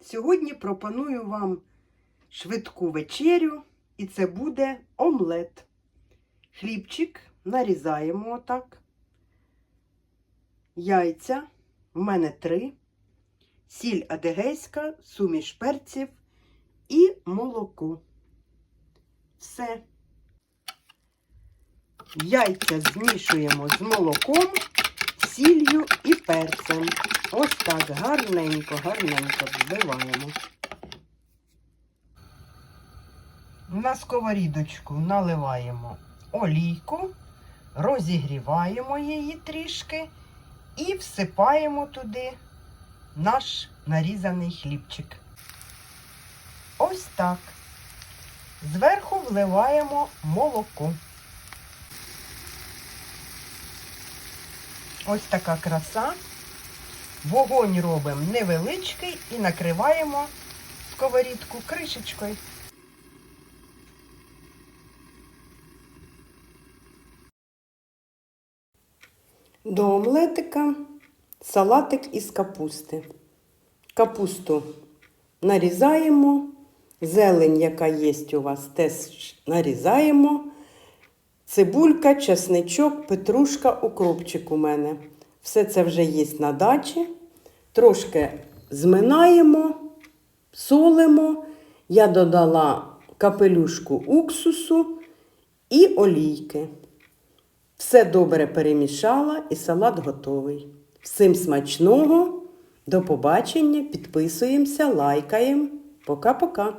Сьогодні пропоную вам швидку вечерю, і це буде омлет. Хлібчик нарізаємо отак. Яйця в мене три, сіль адегейська, суміш перців і молоко. Все. Яйця змішуємо з молоком, сіллю і перцем. Ось так гарненько, гарненько взбиваємо. На сковорідочку наливаємо олійку, розігріваємо її трішки і всипаємо туди наш нарізаний хлібчик. Ось так. Зверху вливаємо молоко. Ось така краса. Вогонь робимо невеличкий і накриваємо сковорідку кришечкою. До омлетика салатик із капусти. Капусту нарізаємо, зелень, яка є у вас, теж нарізаємо. Цибулька, чесничок, петрушка, укропчик у мене. Все це вже є на дачі. Трошки зминаємо, солимо. Я додала капелюшку уксусу і олійки. Все добре перемішала і салат готовий. Всім смачного! До побачення! Підписуємося, лайкаємо. Пока-пока!